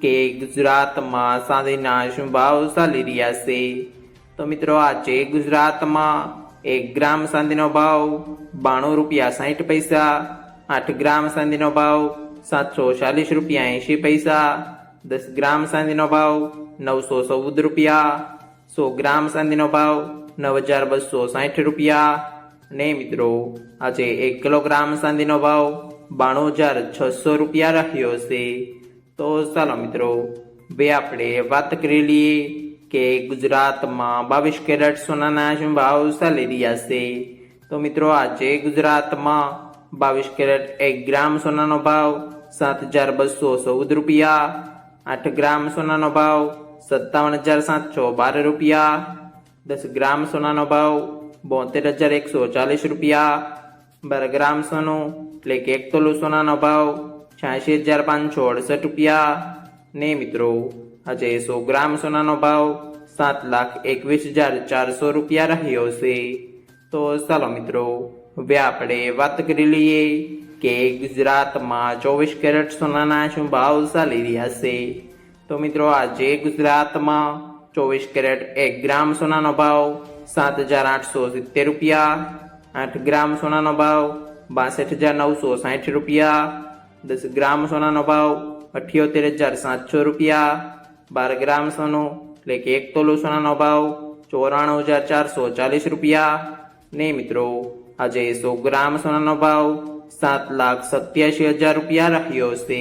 કે ગુજરાતમાં સાંજના શું ભાવ ચાલી રહ્યા છે. તો મિત્રો, આજે ગુજરાતમાં એક ગ્રામ ચાંદીનો ભાવ બાણું રૂપિયા સાઠ પૈસા, આઠ ગ્રામ ચાંદીનો ભાવ સાતસો ચાલીસ રૂપિયા એંશી પૈસા, દસ ગ્રામ ચાંદીનો ભાવ નવસો ચૌદ રૂપિયા, સો ગ્રામ ચાંદીનો ભાવ નવ હજાર બસો સાઠ રૂપિયા. ને મિત્રો, આજે એક કિલોગ્રામ ચાંદીનો ભાવ બાણું હજાર છસો રૂપિયા રહ્યો છે. તો ચાલો મિત્રો બે આપણે વાત કરી લઈએ કે ગુજરાતમાં બાવીસ કેરેટ સોનાના શું ભાવ ચાલી રહ્યા છે. તો મિત્રો, આજે ગુજરાતમાં બાવીસ કેરેટ એક ગ્રામ સોનાનો ભાવ સાત હજાર બસો ચૌદ રૂપિયા, આઠ ગ્રામ સોનાનો ભાવ સત્તાવન હજાર સાતસો બાર રૂપિયા, દસ ગ્રામ સોનાનો ભાવ બોતેર હજાર એકસો ચાલીસ રૂપિયા, બાર ગ્રામ સોનું એટલે કે એક તોલું સોનાનો ભાવ છ્યાસી હજાર પાંચસો અડસઠ રૂપિયા. ને મિત્રો, આજે સો ગ્રામ સોનાનો ભાવ સાત લાખ એકવીસ હજાર ચારસો રૂપિયા રહ્યો છે. તો ચાલો મિત્રો, હવે આપણે વાત કરી લઈએ કે ગુજરાતમાં ચોવીસ કેરેટ સોનાના શું ભાવ ચાલી રહ્યા છે. તો મિત્રો, આજે ગુજરાતમાં ચોવીસ કેરેટ એક ગ્રામ સોનાનો ભાવ સાત હજાર આઠસો સિત્તેર રૂપિયા. આઠ ગ્રામ સોનાનો ભાવ બાસઠ હજાર નવસો સાઠ રૂપિયા. દસ ગ્રામ સોનાનો ભાવ અઠ્યોતેર હજાર સાતસો રૂપિયા. બાર ગ્રામ સોનું, એટલે કે એક તોલું સોનાનો ભાવ ચોરાણું હજાર ચારસો ચાલીસ રૂપિયા. ને મિત્રો, આજે સો ગ્રામ સોનાનો ભાવ સાત લાખ સત્યાસી હજાર રૂપિયા રાખ્યો છે.